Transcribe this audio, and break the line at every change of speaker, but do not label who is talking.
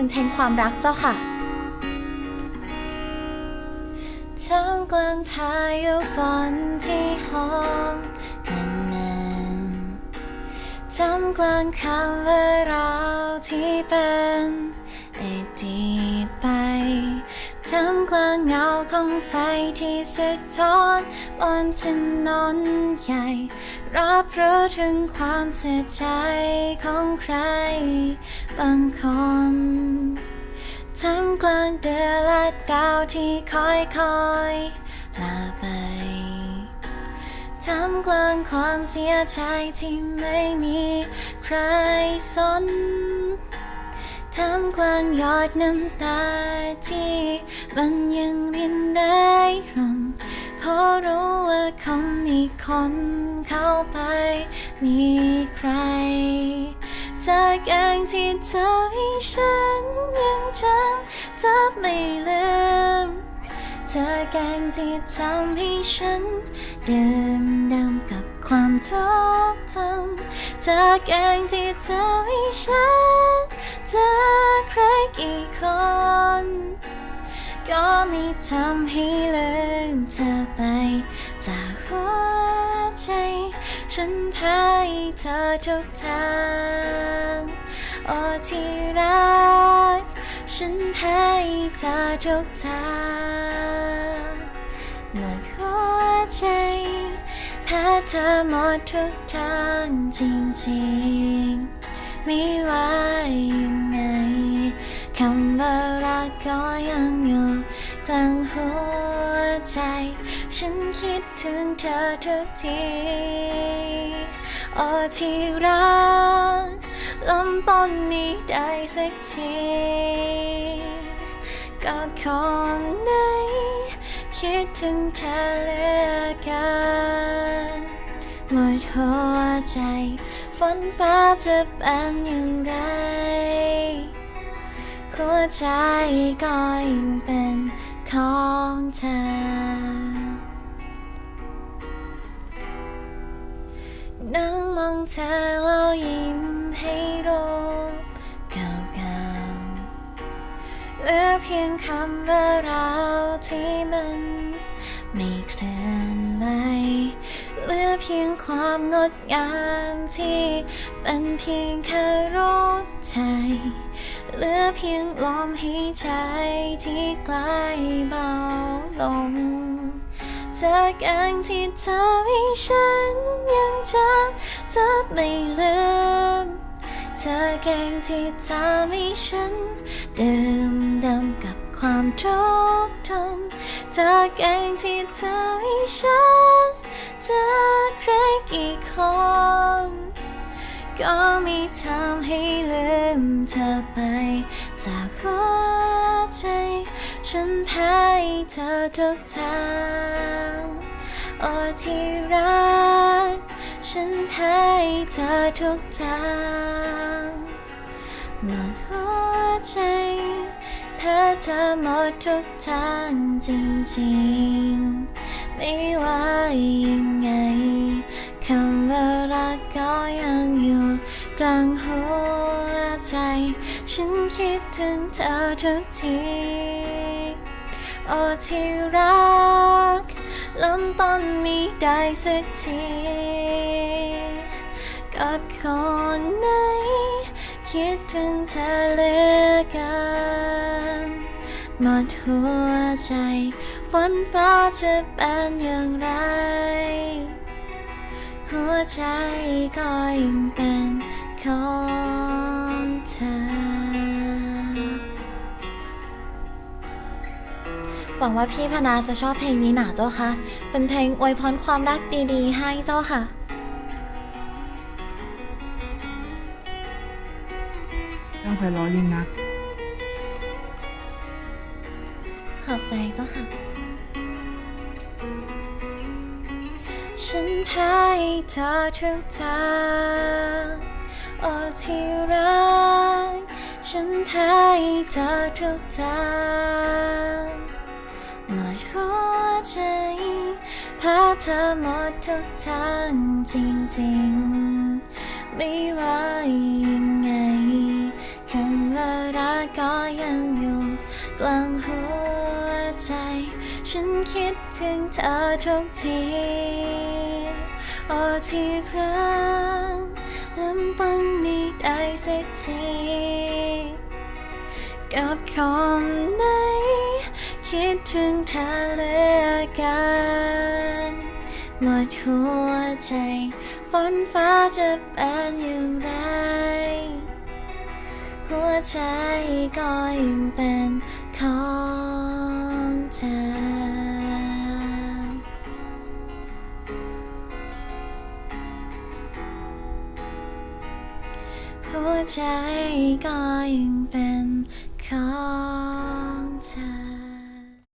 เป็นเพลงความรักเจ้าค่ะท่ามกลางพายุฝนที่หอมนานๆท่ามกลางคำว่าเราที่เป็นอดีตไป ท่ามกลางเงาของไฟที่สะท้อนบนถนนใหญ่ รับรู้ถึงความเสียใจของใคร บางคนท่ามกลางเดือนและดาวที่คอยคอยลาไปท่ามกลางความเสียใจที่ไม่มีใครสน ท่ามกวางหยอดน้ำตาที่มันยังรินไหลรำเพราะรู้ว่าคนอีกคนเข้าไปมีใคร จากองที่เธอให้ฉันยังจำจะไม่ลืม เธอแกงที่ทำให้ฉันเดินดำกับความทุกข์ทนเธอแกงที่เธอให้ฉันเจอใครกี่คนก็ไม่ทำให้ลืมเธอไปจากหัวใจ ฉันให้เธอทุกทาง โอ้ที่รัก ฉันให้เธอทุกทางหมดหัวใจแพ้เธอหมดทุกทางจริงๆ ไม่ว่ายังไงคำว่ารักก็ยังอยู่กลางหัวใจ ฉันคิดถึงเธอทุกที โอ้ที่รัก ลำต้นนี้ได้สักที กับคนไหน คิดถึงเธอเหลือเกินหมดหัวใจฝนฟ้าจะเป็นอย่างไร หัวใจก็ยังเป็นของเธอนั่งมองเธอแล้วยิ้ม ให้รูปเก่าๆเหลือเพียงคำว่าเราที่มันไม่เคลื่อนไหวเหลือเพียงความงดงามที่เป็นเพียงแค่รูปใจเหลือเพียงลมหายใจที่ใกล้เบาลงจากอย่างที่เธอให้ฉันยังจำเธอไม่ล เธอเก่งที่ทำให้ฉันดื่มดำกับความทุกข์ทนเธอเก่งที่เธอให้ฉันเจอใครกี่คนก็ไม่ทำให้ลืมเธอไปจากหัวใจ ฉันให้เธอทุกทาง โอ้ที่รัก ฉันให้เธอทุกทางหมดหัวใจแพ้เธอหมดทุกทางจริงๆ ไม่ว่ายังไงคำว่ารักก็ยังอยู่กลางหัวใจ ฉันคิดถึงเธอทุกที โอ้ที่รัก ลำต้นมีได้สักที กับคนไหน คิดถึงเธอเหลือเกินหมดหัวใจฝนฟ้าจะเป็นอย่างไร หัวใจก็ยังเป็นของ หวังว่าพี่พนาจะชอบเพลงนี้หนาเจ้าค่ะ เป็นเพลงอวยพรความรักดีๆ ให้เจ้าค่ะ
เรื่องไพเราะยิ่งนัก
ขอบใจเจ้าค่ะ ฉันให้เธอทุกทางโอ้ที่รัก ฉันให้เธอทุกทาง หัวใจ พาเธอหมดทุกทางจริงๆ ไม่ว่ายังไงคำว่ารักก็ยังอยู่กลางหัวใจ ฉันคิดถึงเธอทุกที โอ้ที่รักลำปังไม่ได้สักทีกับคำไหน คิดถึงเธอเหลือเกันหมดหัวใจ ฝนฟ้าจะเป็นอย่างไร หัวใจก็ยังเป็นของเธอหัวใจก็ยังเป็นของ